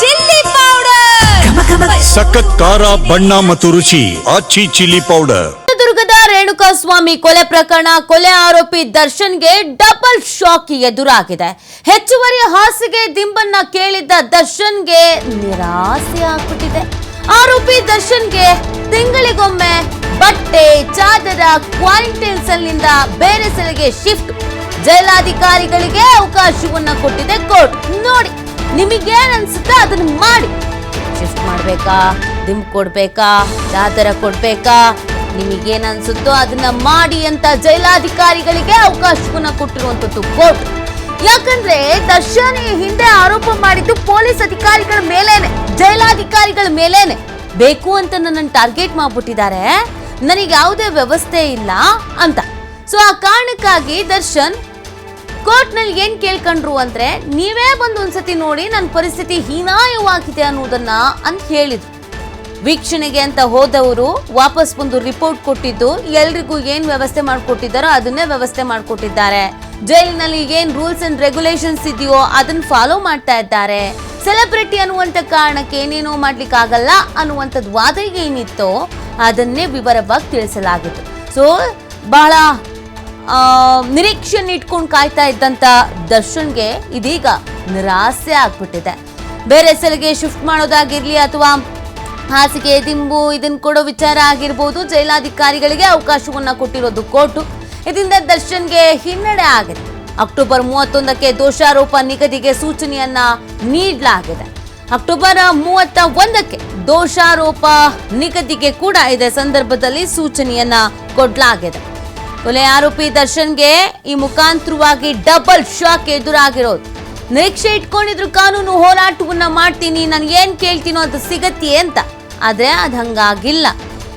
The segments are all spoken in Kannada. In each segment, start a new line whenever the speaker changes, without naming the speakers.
Chilli powder.
ಸಖತ್ ಖಾರ ಬಣ್ಣ ಮತ್ತು ರುಚಿ ಆಚಿ ಚಿಲ್ಲಿ ಪೌಡರ್.
ಚಿತ್ರದುರ್ಗದ ರೇಣುಕಾಸ್ವಾಮಿ ಕೊಲೆ ಪ್ರಕರಣ ಕೊಲೆ ಆರೋಪಿ ದರ್ಶನ್ಗೆ ಡಬಲ್ ಶಾಕ್ ಎದುರಾಗಿದೆ. ಹೆಚ್ಚುವರಿ ಹಾಸಿಗೆ ದಿಂಬನ್ನ ಕೇಳಿದ್ದ ದರ್ಶನ್ಗೆ ನಿರಾಸೆ ಆಗ್ಬಿಟ್ಟಿದೆ. ಆರೋಪಿ ದರ್ಶನ್ಗೆ ತಿಂಗಳಿಗೊಮ್ಮೆ ಬಟ್ಟೆ ಚಾದರ ಕ್ವಾರಂಟೈನ್ ಸೆಲ್ನಿಂದ ಬೇರೆ ಸೆಲ್ಗೆ ಶಿಫ್ಟ್. ಜೈಲಾಧಿಕಾರಿಗಳಿಗೆ ಅವಕಾಶವನ್ನ ಕೊಟ್ಟಿದೆ ಕೋರ್ಟ್. ನೋಡಿ. ನಿಮಗೇನ್ ಅನ್ಸುತ್ತೆ ಅದನ್ನ ಮಾಡಿ. ಶಿಫ್ಟ್ ಮಾಡಬೇಕಾ? ದಿಂಬ್ ಕೊಡ್ಬೇಕಾ? ದಾದರ ಕೊಡ್ಬೇಕಾ? ನಿಮಗೇನು ಅನ್ಸುತ್ತೋ ಅದನ್ನ ಮಾಡಿ ಅಂತ ಜೈಲಾಧಿಕಾರಿಗಳಿಗೆ ಅವಕಾಶವನ್ನ ಕೊಟ್ಟಿರುವಂತದ್ದು ಕೋರ್ಟ್. ಯಾಕಂದ್ರೆ ದರ್ಶನ್ ಹಿಂದೆ ಆರೋಪ ಮಾಡಿದ್ದು ಪೊಲೀಸ್ ಅಧಿಕಾರಿಗಳ ಮೇಲೇನೆ, ಜೈಲಾಧಿಕಾರಿಗಳ ಮೇಲೇನೆ. ಬೇಕು ಅಂತ ನನ್ನ ಟಾರ್ಗೆಟ್ ಮಾಡ್ಬಿಟ್ಟಿದ್ದಾರೆ. ನನಗೆ ಯಾವುದೇ ವ್ಯವಸ್ಥೆ ಇಲ್ಲ ಅಂತ. ಸೊ ಆ ಕಾರಣಕ್ಕಾಗಿ ದರ್ಶನ್ ಕೋರ್ಟ್ ಏನು ಏನ್ ಕೇಳ್ಕೊಂಡ್ರು ಅಂದ್ರೆ, ನೀವೇ ಬಂದು ಒಂದ್ಸತಿ ನೋಡಿ ನನ್ನ ಪರಿಸ್ಥಿತಿ ಹೀನಾಯವಾಗಿದೆ ಅನ್ನೋದನ್ನ ಅಂತ ಹೇಳಿದ್ರು. ವೀಕ್ಷಣೆಗೆ ಅಂತ ಹೋದವರು ವಾಪಸ್ ಬಂದು ರಿಪೋರ್ಟ್ ಕೊಟ್ಟಿದ್ದು, ಎಲ್ರಿಗೂ ಏನ್ ವ್ಯವಸ್ಥೆ ಮಾಡಿಕೊಟ್ಟಿದ್ದಾರೋ ಅದನ್ನೇ ವ್ಯವಸ್ಥೆ ಮಾಡಿಕೊಟ್ಟಿದ್ದಾರೆ. ಜೈಲಿನಲ್ಲಿ ಏನ್ ರೂಲ್ಸ್ ಅಂಡ್ ರೆಗ್ಯುಲೇಷನ್ಸ್ ಇದೆಯೋ ಅದನ್ನ ಫಾಲೋ ಮಾಡ್ತಾ ಇದ್ದಾರೆ. ಸೆಲೆಬ್ರಿಟಿ ಅನ್ನುವಂತ ಕಾರಣಕ್ಕೆ ಏನೇನೋ ಮಾಡ್ಲಿಕ್ಕೆ ಆಗಲ್ಲ ಅನ್ನುವಂಥದ್ದು ವಾದ ಏನಿತ್ತೋ ಅದನ್ನೇ ವಿವರವಾಗಿ ತಿಳಿಸಲಾಗಿತ್ತು. ಸೊ ಬಹಳ ಆ, ನಿರೀಕ್ಷೆನ ಇಟ್ಕೊಂಡು ಕಾಯ್ತಾ ಇದ್ದಂತ ದರ್ಶನ್ಗೆ ಇದೀಗ ನಿರಾಸೆ ಆಗ್ಬಿಟ್ಟಿದೆ. ಬೇರೆ ಸೆಲ್ಗೆ ಶಿಫ್ಟ್ ಮಾಡೋದಾಗಿರ್ಲಿ ಅಥವಾ ಹಾಸಿಗೆ ದಿಂಬು ಇದನ್ನ ಕೊಡೋ ವಿಚಾರ ಆಗಿರ್ಬೋದು ಜೈಲಾಧಿಕಾರಿಗಳಿಗೆ ಅವಕಾಶವನ್ನ ಕೊಟ್ಟಿರೋದು ಕೋರ್ಟು. ಇದರಿಂದ ದರ್ಶನ್ಗೆ ಹಿನ್ನಡೆ ಆಗಿದೆ. ಅಕ್ಟೋಬರ್ ಮೂವತ್ತೊಂದಕ್ಕೆ ದೋಷಾರೋಪ ನಿಗದಿಗೆ ಸೂಚನೆಯನ್ನ ನೀಡಲಾಗಿದೆ. ಅಕ್ಟೋಬರ್ ಮೂವತ್ತ ಒಂದಕ್ಕೆ ದೋಷಾರೋಪ ನಿಗದಿಗೆ ಕೂಡ ಇದೇ ಸಂದರ್ಭದಲ್ಲಿ ಸೂಚನೆಯನ್ನ ಕೊಡಲಾಗಿದೆ. ಕೊಲೆ ಆರೋಪಿ ದರ್ಶನ್ಗೆ ಈ ಮುಖಾಂತರವಾಗಿ ಡಬಲ್ ಶಾಕ್ ಎದುರಾಗಿರೋದು. ನಿರೀಕ್ಷೆ ಇಟ್ಕೊಂಡಿದ್ರು ಕಾನೂನು ಹೋರಾಟವನ್ನ ಮಾಡ್ತೀನಿ ನಾನು ಏನ್ ಕೇಳ್ತೀನೋ ಅದು ಸಿಗತ್ತೆ ಅಂತ. ಆದ್ರೆ ಅದು ಹಂಗಾಗಿಲ್ಲ.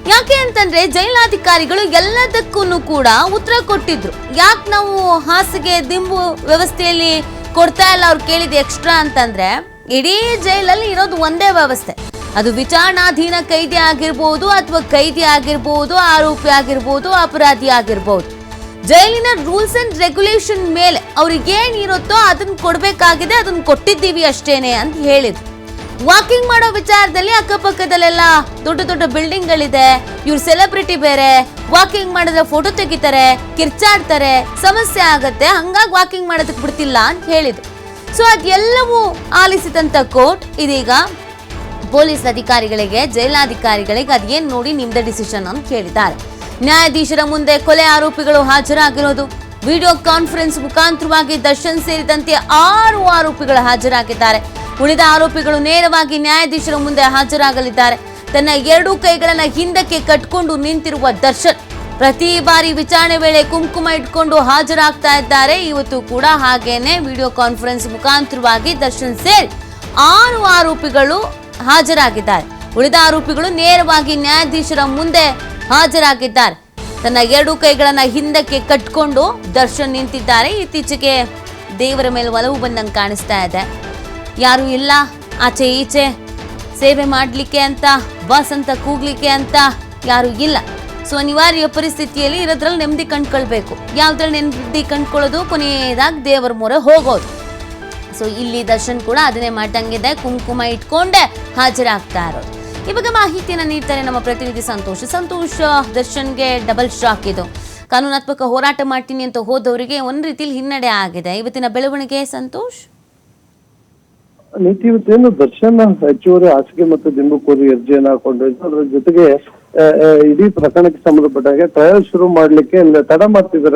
ಯಾಕೆ ಅಂತಂದ್ರೆ ಜೈಲಾಧಿಕಾರಿಗಳು ಎಲ್ಲದಕ್ಕೂ ಕೂಡ ಉತ್ತರ ಕೊಟ್ಟಿದ್ರು. ಯಾಕೆ ನಾವು ಹಾಸಿಗೆ ದಿಂಬು ವ್ಯವಸ್ಥೆಯಲ್ಲಿ ಕೊಡ್ತಾ ಇಲ್ಲ ಅವ್ರು ಕೇಳಿದ ಎಕ್ಸ್ಟ್ರಾ ಅಂತಂದ್ರೆ, ಇಡೀ ಜೈಲಲ್ಲಿ ಇರೋದು ಒಂದೇ ವ್ಯವಸ್ಥೆ. ಅದು ವಿಚಾರಣಾಧೀನ ಕೈದಿ ಆಗಿರ್ಬೋದು ಅಥವಾ ಕೈದಿ ಆಗಿರ್ಬೋದು, ಆರೋಪಿ ಆಗಿರ್ಬೋದು, ಅಪರಾಧಿ ಆಗಿರ್ಬೋದು. ಜೈಲಿನ ರೂಲ್ಸ್ ಅಂಡ್ ರೆಗ್ಯುಲೇಷನ್ ಮೇಲೆ ಅವ್ರಿಗೆ ಏನಿರುತ್ತೋ ಅದನ್ನ ಕೊಡ್ಬೇಕಾಗಿದೆ ಅದನ್ನ ಕೊಟ್ಟಿದ್ದೀವಿ ಅಷ್ಟೇನೆ ಅಂತ ಹೇಳಿದ್ರು. ವಾಕಿಂಗ್ ಮಾಡೋ ವಿಚಾರದಲ್ಲಿ ಅಕ್ಕಪಕ್ಕದಲ್ಲೆಲ್ಲ ದೊಡ್ಡ ದೊಡ್ಡ ಬಿಲ್ಡಿಂಗ್ ಗಳಿದೆ ಇವ್ರು ಸೆಲೆಬ್ರಿಟಿ ಬೇರೆ, ವಾಕಿಂಗ್ ಮಾಡಿದ್ರೆ ಫೋಟೋ ತೆಗಿತಾರೆ, ಕಿರ್ಚಾಡ್ತಾರೆ, ಸಮಸ್ಯೆ ಆಗತ್ತೆ, ಹಂಗಾಗಿ ವಾಕಿಂಗ್ ಮಾಡೋದಕ್ಕೆ ಬಿಡ್ತಿಲ್ಲ ಅಂತ ಹೇಳಿದ್ರು. ಸೊ ಅದೆಲ್ಲವೂ ಆಲಿಸಿದಂತ ಕೋರ್ಟ್ ಇದೀಗ ಪೊಲೀಸ್ ಅಧಿಕಾರಿಗಳಿಗೆ, ಜೈಲಾಧಿಕಾರಿಗಳಿಗೆ ಅದೇನ್ ನೋಡಿ ನಿಮ್ದೇ ಡಿಸಿಷನ್ ಅಂತ ಕೇಳಿದ್ದಾರೆ. ನ್ಯಾಯಾಧೀಶರ ಮುಂದೆ ಕೊಲೆ ಆರೋಪಿಗಳು ಹಾಜರಾಗಿರೋದು. ವಿಡಿಯೋ ಕಾನ್ಫರೆನ್ಸ್ ಮುಖಾಂತರವಾಗಿ ದರ್ಶನ್ ಸೇರಿದಂತೆ ಆರು ಆರೋಪಿಗಳು ಹಾಜರಾಗಿದ್ದಾರೆ. ಉಳಿದ ಆರೋಪಿಗಳು ನೇರವಾಗಿ ನ್ಯಾಯಾಧೀಶರ ಮುಂದೆ ಹಾಜರಾಗಲಿದ್ದಾರೆ. ತನ್ನ ಎರಡೂ ಕೈಗಳನ್ನ ಹಿಂದಕ್ಕೆ ಕಟ್ಕೊಂಡು ನಿಂತಿರುವ ದರ್ಶನ್ ಪ್ರತಿ ಬಾರಿ ವಿಚಾರಣೆ ವೇಳೆ ಕುಂಕುಮ ಇಟ್ಕೊಂಡು ಹಾಜರಾಗ್ತಾ ಇದ್ದಾರೆ. ಇವತ್ತು ಕೂಡ ಹಾಗೇನೆ ವಿಡಿಯೋ ಕಾನ್ಫರೆನ್ಸ್ ಮುಖಾಂತರವಾಗಿ ದರ್ಶನ್ ಸೇರಿ ಆರು ಆರೋಪಿಗಳು ಹಾಜರಾಗಿದ್ದಾರೆ. ಉಳಿದ ಆರೋಪಿಗಳು ನೇರವಾಗಿ ನ್ಯಾಯಾಧೀಶರ ಮುಂದೆ ಹಾಜರಾಗಿದ್ದಾರೆ. ತನ್ನ ಎರಡು ಕೈಗಳನ್ನ ಹಿಂದಕ್ಕೆ ಕಟ್ಕೊಂಡು ದರ್ಶನ್ ನಿಂತಿದ್ದಾರೆ. ಇತ್ತೀಚೆಗೆ ದೇವರ ಮೇಲೆ ಒಲವು ಬಂದಂಗೆ ಕಾಣಿಸ್ತಾ ಇದೆ. ಯಾರು ಇಲ್ಲ. ಆಚೆ ಈಚೆ ಸೇವೆ ಮಾಡಲಿಕ್ಕೆ ಅಂತ ಬಸ್ ಅಂತ ಕೂಗ್ಲಿಕ್ಕೆ ಅಂತ ಯಾರು ಇಲ್ಲ. ಸೊ, ಅನಿವಾರ್ಯ ಪರಿಸ್ಥಿತಿಯಲ್ಲಿ ಇರೋದ್ರಲ್ಲಿ ನೆಮ್ಮದಿ ಕಂಡ್ಕೊಳ್ಬೇಕು. ಯಾವ್ದ್ರಲ್ಲಿ ನೆಮ್ಮದಿ ಕಂಡ್ಕೊಳ್ಳೋದು? ಕೊನೆಯದಾಗಿ ದೇವರ ಮೊರೆ ಹೋಗೋದು. ಸೊ ಇಲ್ಲಿ ದರ್ಶನ್ ಕೂಡ ಅದನ್ನೇ ಮಾಡ್ದಂಗಿದೆ. ಕುಂಕುಮ ಇಟ್ಕೊಂಡೆ ಹಾಜರಾಗ್ತಾ ಇರೋದು ಇವಾಗ ಮಾಹಿತಿಯನ್ನ ನೀಡ್ತಾರೆ ನಮ್ಮ ಪ್ರತಿನಿಧಿ ಸಂತೋಷ್. ಸಂತೋಷ್ ದರ್ಶನ್ಗೆ ಡಬಲ್ ಶಾಕ್ ಇದು. ಕಾನೂನಾತ್ಮಕ ಹೋರಾಟ ಮಾಡ್ತೀನಿ ಅಂತ ಹೋದವರಿಗೆ ಒಂದ್ ರೀತಿಯಲ್ಲಿ ಹಿನ್ನಡೆ ಆಗಿದೆ. ಇವತ್ತಿನ ಬೆಳವಣಿಗೆ ಸಂತೋಷ್?
ನೀತಿ ದರ್ಶನ್, ಹೆಚ್ಚುವರಿ ಹಾಸಿಗೆ ಮತ್ತು ದಿಂಬುಕೋರಿ ಅರ್ಜಿಯನ್ನು ಹಾಕೊಂಡಿದ್ದು ಅದರ ಜೊತೆಗೆ ಇಡೀ ಪ್ರಕರಣಕ್ಕೆ ಸಂಬಂಧಪಟ್ಟಾಗೆ ಟ್ರಯಲ್ ಶುರು ಮಾಡ್ಲಿಕ್ಕೆ ತಡ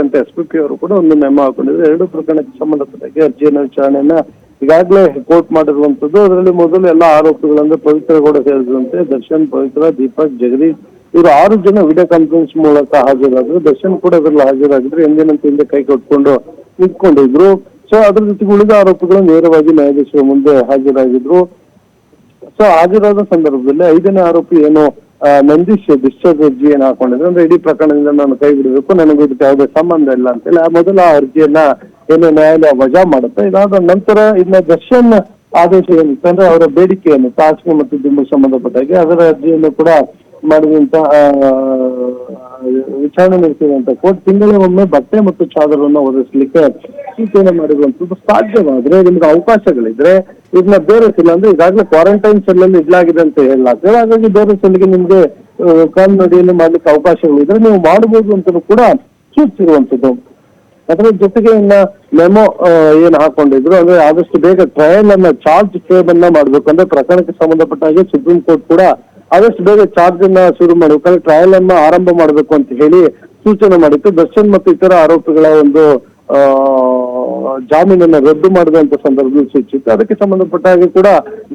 ಅಂತ ಎಸ್ ಪಿ ಪಿ ಅವರು ಕೂಡ ಒಂದು ಮೆಮೊ ಹಾಕೊಂಡಿದ್ರು. ಎರಡು ಪ್ರಕರಣಕ್ಕೆ ಸಂಬಂಧಪಟ್ಟಾಗೆ ಅರ್ಜಿಯನ್ನು ವಿಚಾರಣೆಯನ್ನ ಈಗಾಗಲೇ ಕೋರ್ಟ್ ಮಾಡಿರುವಂತದ್ದು ಅದರಲ್ಲಿ ಮೊದಲು ಎಲ್ಲ ಆರೋಪಿಗಳಂದ್ರೆ ಪವಿತ್ರ ಗೌಡ ಸೇರಿದಂತೆ ದರ್ಶನ್, ಪವಿತ್ರ, ದೀಪಕ್, ಜಗದೀಶ್ ಇವರು ಆರು ಜನ ವಿಡಿಯೋ ಕಾನ್ಫರೆನ್ಸ್ ಮೂಲಕ ಹಾಜರಾದ್ರು. ದರ್ಶನ್ ಕೂಡ ಅದರಲ್ಲಿ ಹಾಜರಾಗಿದ್ರು. ಎಂದಿನಂತೆ ಹಿಂದೆ ಕೈ ಕೊಟ್ಕೊಂಡು ನಿಂತ್ಕೊಂಡಿದ್ರು. ಸೊ ಅದ್ರ ಜೊತೆಗೆ ಉಳಿದ ಆರೋಪಿಗಳು ನೇರವಾಗಿ ನ್ಯಾಯಾಧೀಶರ ಮುಂದೆ ಹಾಜರಾಗಿದ್ರು. ಸೊ ಹಾಜರಾದ ಸಂದರ್ಭದಲ್ಲಿ ಐದನೇ ಆರೋಪಿ ಏನು ನಂದೀಶ್ ಡಿಸ್ಚಾರ್ಜ್ ಅರ್ಜಿ ಏನ್ ಹಾಕೊಂಡಿದ್ರು? ಅಂದ್ರೆ ಇಡೀ ಪ್ರಕರಣದಿಂದ ನಾನು ಕೈ ಬಿಡಬೇಕು ನನಗೆ ಇದಕ್ಕೆ ಯಾವುದೇ ಸಂಬಂಧ ಇಲ್ಲ ಅಂತೇಳಿ ಆ ಮೊದಲ ಅರ್ಜಿಯನ್ನ ಏನು ನ್ಯಾಯಾಲಯ ವಜಾ ಮಾಡುತ್ತೆ. ಇದಾದ ನಂತರ ಇದನ್ನ ದರ್ಶನ್ ಆದೇಶ ಏನಿತ್ತು ಅಂದ್ರೆ ಅವರ ಬೇಡಿಕೆಯನ್ನು ತಾಸಿಗೆ ಮತ್ತು ದಿಂಬು ಸಂಬಂಧಪಟ್ಟಾಗಿ ಅದರ ಅರ್ಜಿಯನ್ನು ಕೂಡ ಮಾಡಿದಂತ ಆ, ವಿಚಾರಣೆ ನಡೆಸಿದಂತ ಕೋರ್ಟ್ ತಿಂಗಳಿಗೊಮ್ಮೆ ಬಟ್ಟೆ ಮತ್ತು ಚಾದರವನ್ನು ಒದಗಿಸಲಿಕ್ಕೆ ಸೂಚನೆ ಮಾಡಿರುವಂತದ್ದು ಸಾಧ್ಯವಾದ್ರೆ, ನಿಮ್ಗೆ ಅವಕಾಶಗಳಿದ್ರೆ ಇದನ್ನ ಬೇರೆ ಸೆಲ್, ಅಂದ್ರೆ ಈಗಾಗಲೇ ಕ್ವಾರಂಟೈನ್ ಸೆಲ್ ಅಲ್ಲಿ ಇಡ್ಲಾಗಿದೆ ಅಂತ ಹೇಳಲಾಗ್ತದೆ. ಹಾಗಾಗಿ ಬೇರೆ ಸೆಲ್ಗೆ ನಿಮ್ಗೆ ಕಾಲ್ನಡಿಯಲ್ಲಿ ಮಾಡ್ಲಿಕ್ಕೆ ಅವಕಾಶಗಳಿದ್ರೆ ನೀವು ಮಾಡಬಹುದು ಅಂತಲೂ ಕೂಡ ಸೂಚಿಸಿರುವಂತದ್ದು ಅದರ ಜೊತೆಗೆ ಇನ್ನ ಮೆಮೊ ಏನ್ ಹಾಕೊಂಡಿದ್ರು, ಅಂದ್ರೆ ಆದಷ್ಟು ಬೇಗ ಟ್ರಯಲ್ ಅನ್ನ ಚಾರ್ಜ್ ಟೇಬಲ್ ಅನ್ನ ಮಾಡ್ಬೇಕು ಅಂದ್ರೆ ಪ್ರಕರಣಕ್ಕೆ ಸಂಬಂಧಪಟ್ಟ ಹಾಗೆ ಸುಪ್ರೀಂ ಕೋರ್ಟ್ ಕೂಡ ಆದಷ್ಟು ಬೇಗ ಚಾರ್ಜ್ ಅನ್ನ ಶುರು ಮಾಡಬೇಕು. ಅಂದ್ರೆ ಟ್ರಯಲ್ ಅನ್ನ ಆರಂಭ ಮಾಡಬೇಕು ಅಂತ ಹೇಳಿ ಸೂಚನೆ ಮಾಡಿತ್ತು. ದರ್ಶನ್ ಮತ್ತು ಇತರ ಆರೋಪಿಗಳ ಒಂದು ಜಾಮೀನನ್ನ ರದ್ದು ಮಾಡಿದಂತ ಸಂದರ್ಭದಲ್ಲಿ ಸೂಚಿಸಿತ್ತು. ಅದಕ್ಕೆ ಸಂಬಂಧಪಟ್ಟ ಹಾಗೆ ಕೂಡ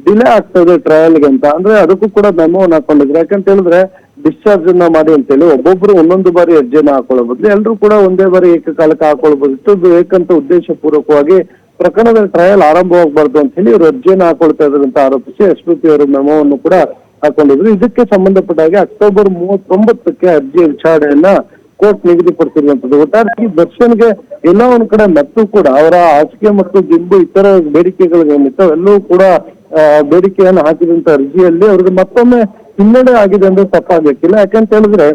ಡಿಲೇ ಇದೆ ಟ್ರಯಲ್ಗೆ ಅಂತ. ಅಂದ್ರೆ ಅದಕ್ಕೂ ಕೂಡ ಮೆಮೋವನ್ನು ಹಾಕೊಂಡಿದ್ರು ಯಾಕಂತ ಹೇಳಿದ್ರೆ ಡಿಸ್ಚಾರ್ಜ್ ಅನ್ನ ಮಾಡಿ ಅಂತೇಳಿ ಒಬ್ಬೊಬ್ರು ಒಂದೊಂದು ಬಾರಿ ಅರ್ಜಿಯನ್ನ ಹಾಕೊಳ್ಳೋ ಬದಲು ಎಲ್ಲರೂ ಕೂಡ ಒಂದೇ ಬಾರಿ ಏಕಕಾಲಕ್ಕೆ ಹಾಕೊಳ್ಬೋದಿತ್ತು ಇದು ಏಕಂತ ಉದ್ದೇಶ ಪೂರ್ವಕವಾಗಿ ಪ್ರಕರಣದ ಟ್ರಯಲ್ ಆರಂಭವಾಗಬಾರ್ದು ಅಂತ ಹೇಳಿ ಇವರು ಅರ್ಜಿಯನ್ನು ಹಾಕೊಳ್ತಾ ಅಂತ ಆರೋಪಿಸಿ ಅಶ್ವತಿ ಅವರು ಮೆಮೋವನ್ನು ಕೂಡ ಹಾಕೊಂಡಿದ್ರು. ಇದಕ್ಕೆ ಸಂಬಂಧಪಟ್ಟ ಹಾಗೆ ಅಕ್ಟೋಬರ್ ಮೂವತ್ತೊಂಬತ್ತಕ್ಕೆ ಅರ್ಜಿ ವಿಚಾರಣೆಯನ್ನ ಕೋರ್ಟ್ ನಿಗದಿಪಡಿಸಿರುವಂತದ್ದು. ಒಟ್ಟಾರೆ ದರ್ಶನ್ಗೆ ಎಲ್ಲ ಒಂದ್ ಕಡೆ ಮತ್ತು ಕೂಡ, ಅವರ ಹಾಸಿಗೆ ಮತ್ತು ಜಿಂಬು ಇತರ ಬೇಡಿಕೆಗಳು ಏನಿತ್ತು ಎಲ್ಲವೂ ಕೂಡ ಬೇಡಿಕೆಯನ್ನು ಹಾಕಿದಂತ ಅರ್ಜಿಯಲ್ಲಿ ಅವ್ರಿಗೆ ಮತ್ತೊಮ್ಮೆ ಹಿನ್ನಡೆ ಆಗಿದೆ ಅಂದ್ರೆ ತಪ್ಪಾಗಲಿಕ್ಕಿಲ್ಲ ಯಾಕಂತ ಹೇಳಿದ್ರೆ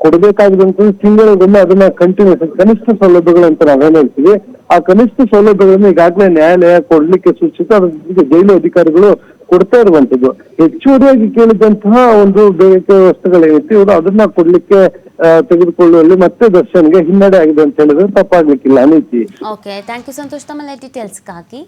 ಕೊಡಬೇಕಾಗಿದಂತ ತಿಂಗಳಿಗೊಮ್ಮೆ ಅದನ್ನ ಕಂಟಿನ್ಯೂಸ್ ಕನಿಷ್ಠ ಸೌಲಭ್ಯಗಳು ಅಂತ ನಾವೇನ್ ಹೇಳ್ತೀವಿ. ಆ ಕನಿಷ್ಠ ಸೌಲಭ್ಯಗಳನ್ನು ಈಗಾಗಲೇ ನ್ಯಾಯಾಲಯ ಕೊಡ್ಲಿಕ್ಕೆ ಸೂಚಿಸಿತು ಅದ್ರ ಜೊತೆಗೆ ಜೈಲು ಅಧಿಕಾರಿಗಳು ಕೊಡ್ತಾ ಇರುವಂತದ್ದು ಹೆಚ್ಚುವರಿಯಾಗಿ ಕೇಳಿದಂತಹ ಒಂದು ಬೇಡಿಕೆ ವಸ್ತುಗಳೇನಿತ್ತು ಇವರು ಅದನ್ನ ಕೊಡ್ಲಿಕ್ಕೆ ತೆಗೆದುಕೊಳ್ಳುವಲ್ಲಿ ಮತ್ತೆ ದರ್ಶನ್ಗೆ ಹಿನ್ನಡೆ ಆಗಿದೆ ಅಂತ ಹೇಳಿದ್ರೆ ತಪ್ಪಾಗ್ಲಿಕ್ಕಿಲ್ಲ ಅನಿತಿ.
ಓಕೆ ಥ್ಯಾಂಕ್ ಯು ಸಂತೋಷ್ ತಮ್ಮ ಡೀಟೇಲ್ಸ್ಗಾಗಿ